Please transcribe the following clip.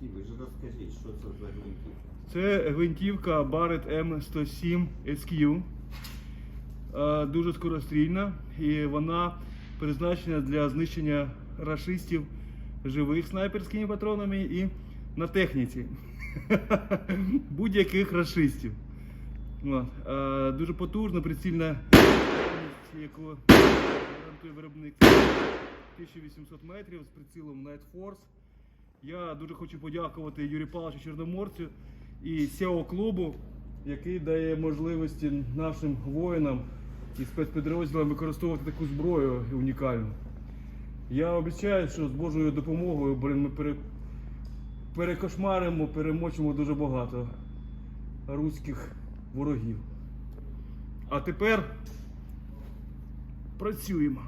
Ви ж розкажіть, що це за гвинтівка? Це гвинтівка Barrett M107 SQ. Е, Дуже скорострільна і вона призначена для знищення рашистів живих снайперськими патронами і на техніці. Будь-яких рашистів. Е, Дуже потужна, прицільна яку гарантує виробник 1800 метрів з прицілом Night Force. Я дуже хочу подякувати Юрію Павловичу Чорноморцю і SEO клубу, який дає можливості нашим воїнам і спецпідрозділам використовувати таку зброю унікальну. Я обіцяю, що з Божою допомогою блин, ми пере... перекошмаримо, перемочимо дуже багато руських ворогів. А тепер працюємо.